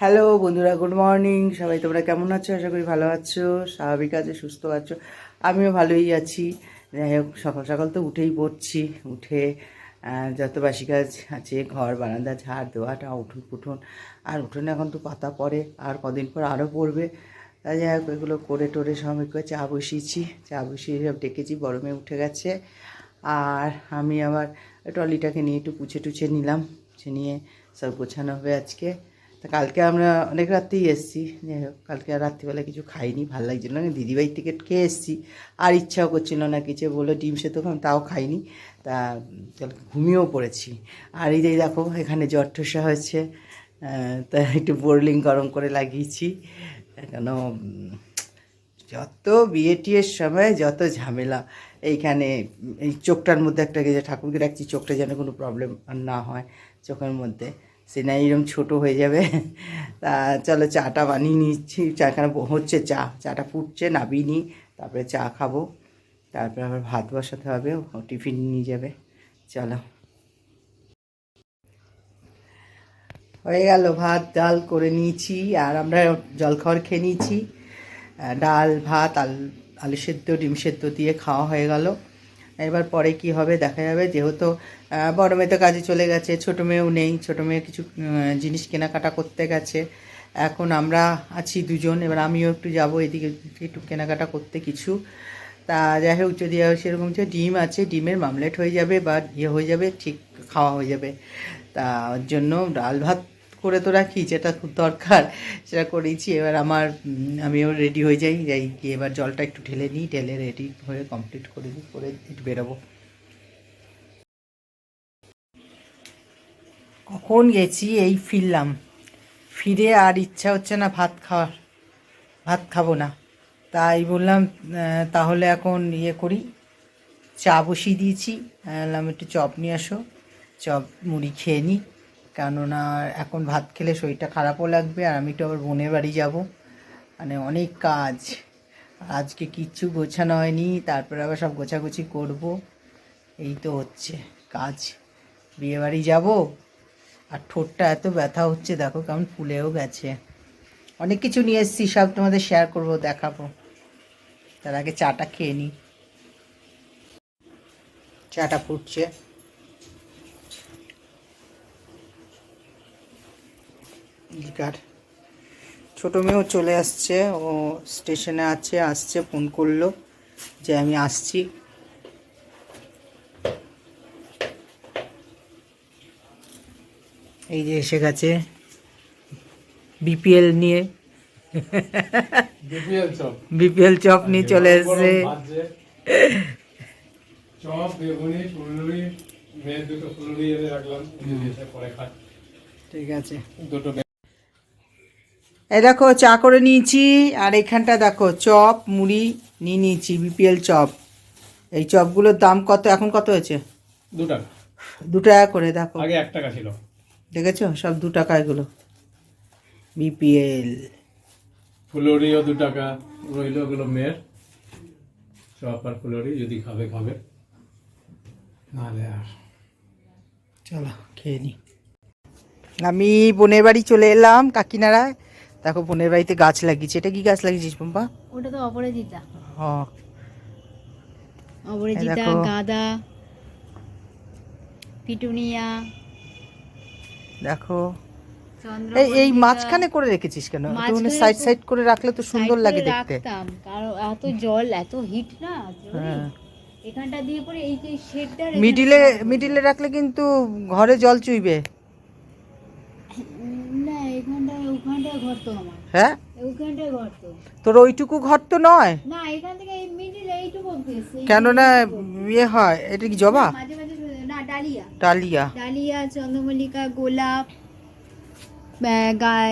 Hello বন্ধুরা good morning সবাই তোমরা কেমন আছো? আশা করি ভালো আছো, স্বাভাবিক আছে, সুস্থ আছো। আমিও ভালোই আছি। যাই হোক, সকাল সকাল তো উঠেই পড়ছি। উঠে যত বাসি কাজ আছে, ঘর, বারান্দা, ঝাড় দেওয়াটা উঠুন, পুঠুন। আর উঠোনে এখন তো পাতা পড়ে, আর কদিন পর আরও পড়বে। তাই যাই হোক, এগুলো করে টোরে সব করে চা বসিয়েছি। চা বসিয়ে সব ডেকেছি, গরমে উঠে গেছে। আর আমি আবার ট্রলিটাকে নিয়ে একটু পুছে টুছে নিলাম। পুছে নিয়ে সব গোছানো হবে আজকে। তা কালকে আমরা অনেক রাত্রেই এসেছি, যাই হোক, কালকে আর রাত্রিবেলা কিছু খাইনি, ভালো লাগছিল না দিদিভাই থেকে খেয়ে এসেছি। আর ইচ্ছাও করছিল না কিছু, বলল ডিম সেদ্ধ খাম তাও খাইনি। তা কালকে ঘুমিয়েও পড়েছি। আর এই যে দেখো, এখানে জ্বর ঠোসা হয়েছে তা একটু বোরলিং গরম করে লাগিয়েছি। কেন যত বিয়ে টিয়ের সময়, যত ঝামেলা, এইখানে, এই চোখটার মধ্যে একটা যে ঠাকুরকে রাখছি চোখটা যেন কোনো প্রবলেম না হয়, চোখের মধ্যে। সে না এরকম ছোটো হয়ে যাবে। তা চলো চাটা বানিয়ে নিচ্ছি। চা এখানে হচ্ছে চা। চাটা ফুটছে নাবিয়ে নিই। তারপরে চা খাব। তারপরে আবার ভাত বসাতে হবে। ও টিফিন নিয়ে যাবে। চলো। হয়ে গেল ভাত, ডাল করে নিয়েছি। আর আমরা জলখাবার খেয়ে নিয়েছি। ডাল, ভাত, আল, আলু সেদ্ধ, ডিম সেদ্ধ দিয়ে খাওয়া হয়ে গেল। এবার পরে কি হবে দেখা যাবে। যেহেতু বড় মেয়ে তো কাজে চলে গেছে, ছোটো মেয়েও নেই। ছোটো মেয়ে কিছু জিনিস কেনাকাটা করতে গেছে। এখন আমরা আছি দুজন, এবার আমিও একটু যাব এদিকে, একটু কেনাকাটা করতে কিছু। তা যাই হোক, যদি সেরকম যে ডিম আছে, ডিমের মামলেট হয়ে যাবে বা ইয়ে হয়ে যাবে, ঠিক খাওয়া হয়ে যাবে। তা ওর জন্য ডাল ভাত করে তো রাখি, যেটা খুব দরকার, সেটা করেছি। এবার আমার আমিও রেডি হয়ে যাই। যাই গিয়ে এবার জলটা একটু ঢেলে নিই, ঢেলে রেডি হয়ে কমপ্লিট করে দিই করে একটু বেরোবো। কখন গেছি, এই ফিরলাম। ফিরে আর ইচ্ছা হচ্ছে না ভাত খাওয়ার, ভাত খাব না। তাই বললাম তাহলে এখন ইয়ে করি। চা বসিয়ে দিয়েছি। বললাম, একটু চপ নিয়ে আসো। চপ, মুড়ি খেয়ে নিই কেননা এখন ভাত খেলে শরীরটা খারাপও লাগবে আর আমি একটু আবার বোনের বাড়ি যাব। মানে অনেক কাজ। আজকে কিচ্ছু গোছানো হয়নি, তারপরে আবার সব গোছাগুছি করব। এই তো হচ্ছে কাজ। বিয়েবাড়ি যাব আর ঠোঁটটা এত ব্যথা হচ্ছে, দেখো কেমন ফুলেও গেছে। অনেক কিছু নিয়ে এসেছি, সব তোমাদের শেয়ার করব, দেখাবো। তার আগে চাটা খেয়ে নিই চাটা ফুটছে। ছোটো মেয়েও চলে আসছে, ও স্টেশনে আছে, আসছে, ফোন করল যে আমি আসছি। এই যে এসে গেছে। বিপিএল নিয়ে। BPL chop. নিয়ে চলে এসছে। ঠিক আছে। এই দেখো চা করে নিয়েছি আর এখানটা দেখো চপ মুড়ি নিয়ে নিয়েছি বিপিএল চপ। এই চপগুলোর দাম কত? এখন কত হয়েছে? দু টাকা দু টাকা করে দেখো। আগে এক টাকা ছিল। দেখেছ? সব দু টাকা এগুলো। বিপিএল ফুলুরিও দু টাকা রইল ওগুলো মেয়ের। চপ আর ফুলুরি যদি খাবে খাবে। নাহলে আর চলো খেয়ে নি। আমি বোনের বাড়ি চলে এলাম কাকিনাড়ায় দেখো বোনের বাড়িতে গাছ লাগিয়েছে। এটা কি গাছ লাগিয়েছিস পম্পা? ওটা তো অপরাজিতা। ও। অপরাজিতা। গাঁদা পিটুনিয়া দেখো। এই এই মাঝখানে করে রেখেছিস কেন? সাইড সাইড করে রাখলে তো সুন্দর লাগে দেখতে। কারণ এত জল এত হিট না হ্যাঁ। এখানটা দিয়ে পরে এই যে শেডটা মিডিলে মিডিলে রাখলে কিন্তু ঘরে জল চুইবে। না এখানটায় ওখানটায় ঘর তো আমার। হ্যাঁ? ওখানটায় ঘর তো। তোর ওইটুকু ঘর তো নয়? না এখান থেকে এই মিডিলে এইটুকু। কেননা ইয়ে হয় এটা কি জবা? ডালিয়া। ডালিয়া চন্দ্রমল্লিকা গোলাপ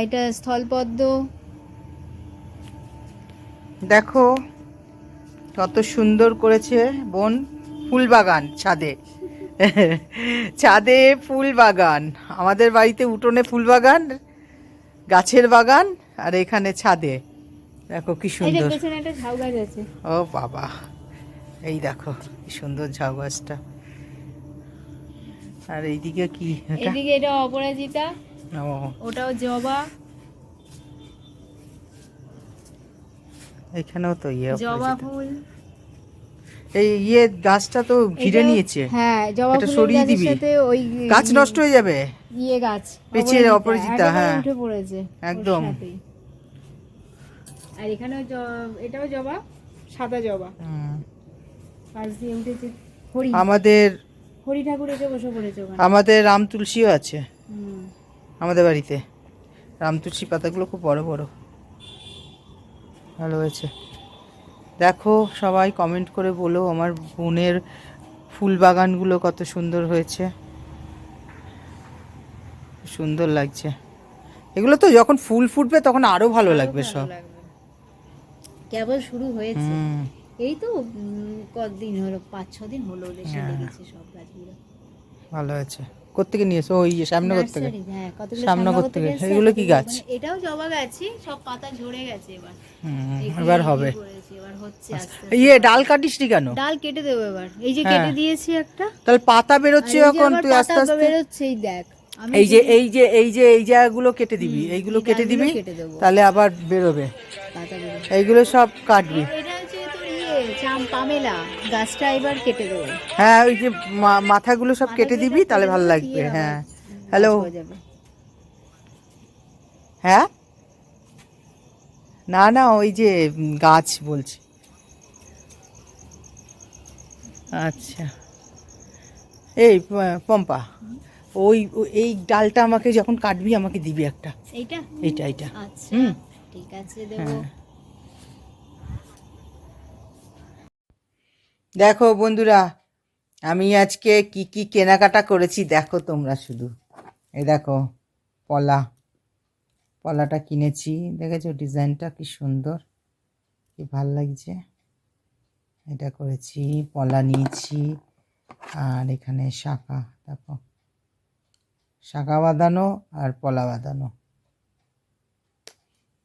এটা স্থলপদ্ম। দেখো কত সুন্দর করেছে বোন ফুল বাগান ছাদে। ছাদে ফুল বাগান আমাদের বাড়িতে উঠোনে ফুল বাগান গাছের বাগান আর এখানে ছাদে। দেখো কি সুন্দর। ঝাউ ও বাবা এই দেখো কি সুন্দর ঝাউ গাছটা। আর এইদিকে কি? এইদিকে এটা অপরাজিতা ওটাও জবা। এখানেও তো ইয়ে জবা ফুল। এই ইয়ে গাছটা তো ঘিরে নিয়েছে। হ্যাঁ জবা সরিয়ে দিবি। ওই গাছ নষ্ট হয়ে যাবে। ইয়ে গাছ পিছিয়ে অপরাজিতা। হ্যাঁ।, হ্যাঁ। উঠে পড়েছে একদম। আর এখানেও এটাও জবা সাদা জবা। আমাদের হরি ঠাকুর এসে বসে পড়েছে ওখানে? আমাদের রাম তুলসীও আছে। আমাদের বাড়িতে। রাম তুলসী পাতাগুলো খুব বড় বড়। ভালো হয়েছে। দেখো সবাই কমেন্ট করে বলো আমার বোনের ফুল বাগানগুলো কত সুন্দর হয়েছে। সুন্দর লাগছে। এগুলো তো যখন ফুল ফুটবে তখন আরও ভালো লাগবে সব। কেবল শুরু হয়েছে। এই তো উম, কতদিন হলো পাঁচ ছ দিন হলো এসে হ্যাঁ। লেগেছে সব গাছগুলো। ভালো আছে কোত্থেকে নিয়েছো? ওই যে শ্যামনগর থেকে নার্সারি, হ্যাঁ কতগুলো শ্যামনগর শ্যামনগর থেকে। এসছে, এগুলো কি গাছ? মানে এটাও জবা গাছই সব পাতা ঝরে গেছে এবার। এবার হবে। এবার হচ্ছে ইয়ে ডাল কাটিস নি কেন? ডাল কেটে দেবো এবার। এই যে হ্যাঁ। কেটে দিয়েছি একটা। তাহলে পাতা বেরোচ্ছে এখন তুই আস্তে আস্তে? বেরোচ্ছে, এই দেখ এই যে এই যে এই যে এই জায়গাগুলো কেটে দিবি এইগুলো কেটে দিবি তাহলে আবার বেরোবে। এইগুলো সব কাটবি। পামেলা গাছটা এবার কেটে দেবো। হ্যাঁ ওই যে মাথাগুলো সব কেটে দিবি তাহলে ভালো লাগবে হ্যাঁ। হ্যালো হ্যাঁ না না ওই যে গাছ বলছি। আচ্ছা। এই পম্পা ওই এই ডালটা আমাকে যখন কাটবি আমাকে দিবি একটা। এইটা? এইটা এইটা। আচ্ছা হুম। ঠিক আছে দেবো। দেখো বন্ধুরা, আমি আজকে কি কি কেনাকাটা করেছি দেখো তোমরা শুধু। এই দেখো, পলা। পলাটা কিনেছি, দেখেছ ডিজাইনটা কি সুন্দর, কি ভালো লাগছে। এটা করেছি, পলা নিয়েছি, আর এখানে শাখা, দেখো। শাখা বাঁধানো আর পলা বাঁধানো।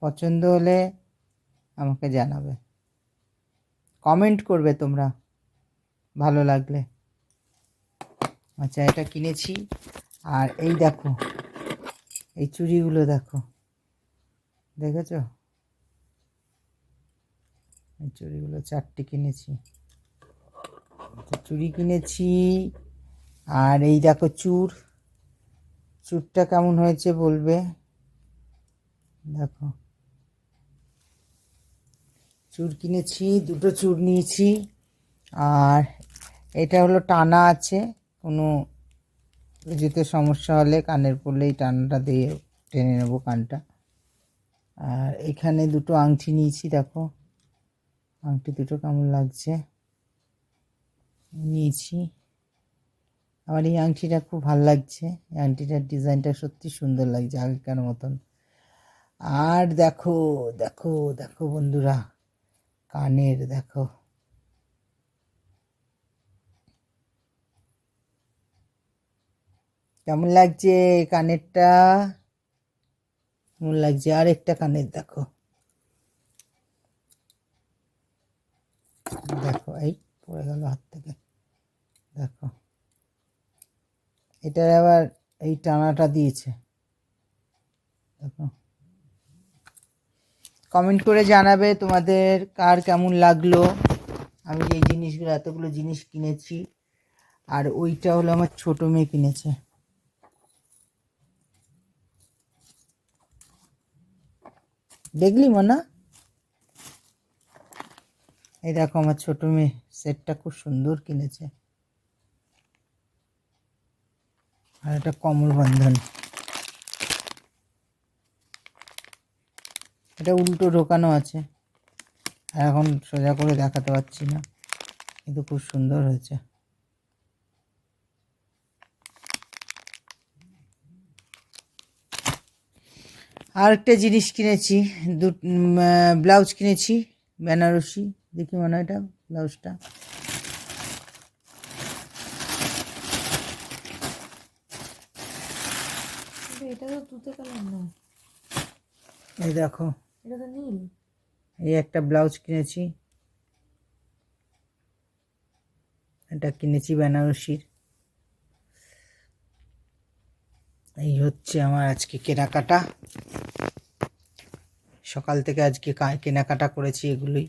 পছন্দ হলে আমাকে জানাবে। কমেন্ট করবে তোমরা। ভালো লাগলে। আচ্ছা এটা কিনেছি। আর এই দেখো, এই চুড়িগুলো দেখো। দেখেছ? এই চুড়িগুলো চারটে কিনেছি। তো চুড়ি কিনেছি। আর এই দেখো চূড় চূড়টা কেমন হয়েছে বলবে? দেখো। চুর কিনেছি, দুটো চুর নিয়েছি। আর এটা হলো টানা আছে, কোনো যেতে সমস্যা হলে কানের পড়লে এই টানাটা দিয়ে টেনে নেব কানটা। আর এখানে দুটো আংটি নিয়েছি, দেখো। আংটি দুটো কেমন লাগছে? নিয়েছি। আমার এই আংটিটা খুব ভালো লাগছে। এই আংটিটার ডিজাইনটা সত্যি সুন্দর লাগছে আগেকার মতন। আর দেখো দেখো দেখো বন্ধুরা, কানের, দেখো। কেমন লাগছে কানেরটা? কেমন লাগছে? আরেকটা কানের দেখো। দেখো, এই পড়ে গেল হাত থেকে। দেখো। এটার আবার এই টানাটা দিয়েছে। দেখো। কমেন্ট করে জানাবে তোমাদের কার কেমন লাগল। আমি যে জিনিসগুলো, এতগুলো জিনিস কিনেছি। আর ওইটা হলো আমার ছোট মেয়ে কিনেছে। দেখলি মনা? এই দেখো আমার ছোট মেয়ে সেটটা খুব সুন্দর কিনেছে। আর এটা কমল বন্ধন। এটা উল্টো ঢোকানো আছে। আর এখন সোজা করে দেখাতে পারছি না। কিন্তু খুব সুন্দর হয়েছে। আর একটা জিনিস কিনেছি দু ব্লাউজ কিনেছি বেনারসি দেখি মনে হয় এটা ব্লাউজটা। এটা তো তুতে কালার না। এই দেখো। এটা তো নীল। এই একটা ব্লাউজ কিনেছি। এটা কিনেছি বেনারসির। এই হচ্ছে আমার আজকে কেনাকাটা। সকাল থেকে আজকে কেনাকাটা করেছি এগুলোই।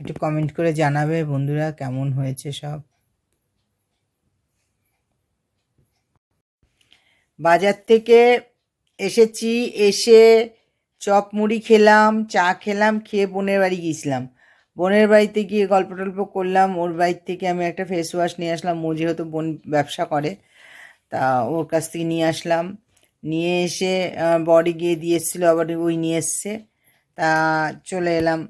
একটু কমেন্ট করে জানাবে বন্ধুরা কেমন হয়েছে সব। বাজার থেকে এসেছি, এসে চপ মুড়ি খেলাম, চা খেলাম, খেয়ে বোনের বাড়ি গিয়েছিলাম। বোনের বাড়িতে গিয়ে গল্প টল্প করলাম, ওর বাড়ির থেকে আমি একটা ফেস ওয়াশ নিয়ে আসলাম। ও যেহেতু বোন ব্যবসা করে তা ওর কাছ থেকে নিয়ে আসলাম। নিয়ে এসে বডি গিয়ে দিয়ে এসেছিল আবার ওই নিয়ে এসছে। তা চলে এলাম।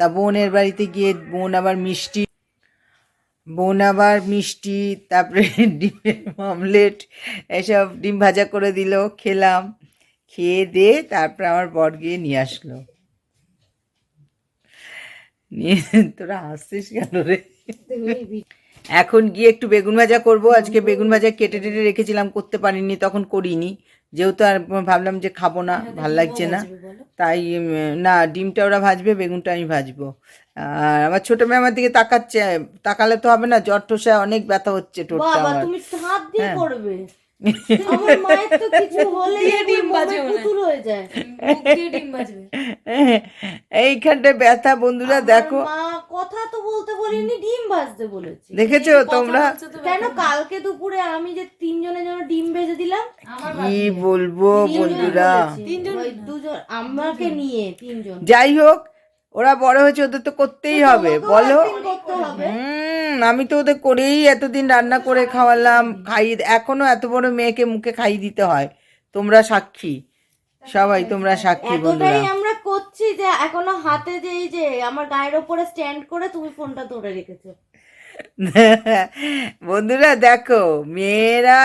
তা বোনের বাড়িতে গিয়ে বোন আবার মিষ্টি, বোন আবার মিষ্টি, তারপরে ডিমের অমলেট এসব ডিম ভাজা করে দিল, খেলাম। খেয়ে দিয়ে তারপরে আমার বর গিয়ে নিয়ে আসলো। নিয়ে তোরা হাসছিস কেন রে? এখন গিয়ে একটু বেগুন ভাজা করব। আজকে বেগুন ভাজা কেটে টেটে রেখেছিলাম করতে পারিনি তখন করিনি। যেহেতু আর ভাবলাম যে খাব না ভালো লাগছে না। তাই না ডিমটা ওরা ভাজবে বেগুনটা আমি ভাজবো। আর আমার ছোট মেয়ে আমার দিকে তাকাচ্ছে তাকালে তো হবে না জ্বর ঠোসা অনেক ব্যথা হচ্ছে টোটটা আমার। হ্যাঁ। করবে আমার মায়ের তো কিছু হলে ডিম বাজে পুতুল হয়ে যায়। এইখানটায় ব্যথা বন্ধুরা দেখো। মা কথা তো বলতে বলিনি ডিম ভাজতে বলেছি। দেখেছ তোমরা? কেন কালকে দুপুরে আমি যে তিনজনের জন্য ডিম ভেজে দিলাম কি বলব বন্ধুরা। দুজন আমাকে নিয়ে তিনজন। যাই হোক ওরা বড় হয়েছে ওদের তো করতেই হবে বলো। হুম আমি তো ওদের করেই এতদিন রান্না করে খাওয়ালাম খাই এখনও এত বড় মেয়েকে মুখে খাইয়ে দিতে হয়। তোমরা সাক্ষী সবাই তোমরা সাক্ষী বন্ধুরা। আমরা করছি যে এখনও হাতে যে এই যে আমার গায়ের ওপরে স্ট্যান্ড করে তুমি ফোনটা ধরে রেখেছো। বন্ধুরা দেখো মেয়েরা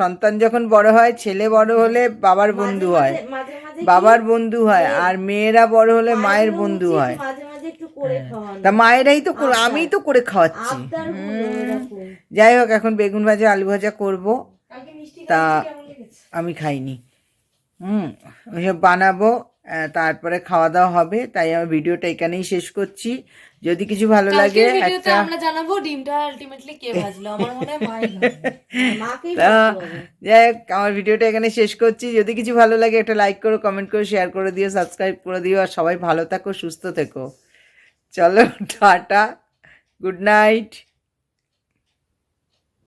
সন্তান যখন বড় হয় ছেলে বড় হলে বাবার বন্ধু হয়। বাবার বন্ধু হয় আর মেয়েরা বড় হলে মায়ের বন্ধু হয়। মাঝে মাঝে একটু করে খাওয়ানো। তা মায়েরাই তো করে- আমিই তো করে খাওয়াচ্ছি। যাই হোক এখন বেগুন ভাজা আলু ভাজা করব। তা আমি খাইনি। হুম ওইসব বানাবো। তারপরে খাওয়া দাওয়া হবে তাই আমার ভিডিওটা এখানেই শেষ করছি। যদি কিছু ভালো লাগে একটা আমরা জানাব ডিমটা আলটিমেটলি কে ভাজলো। আমার মনে হয়। যাই হোক আমার ভিডিওটা এখানে শেষ করছি। যদি কিছু ভালো লাগে একটা লাইক করো কমেন্ট করো শেয়ার করে দিও সাবস্ক্রাইব করে দিও আর সবাই ভালো থাকো সুস্থ থেকো। চলো টাটা গুড নাইট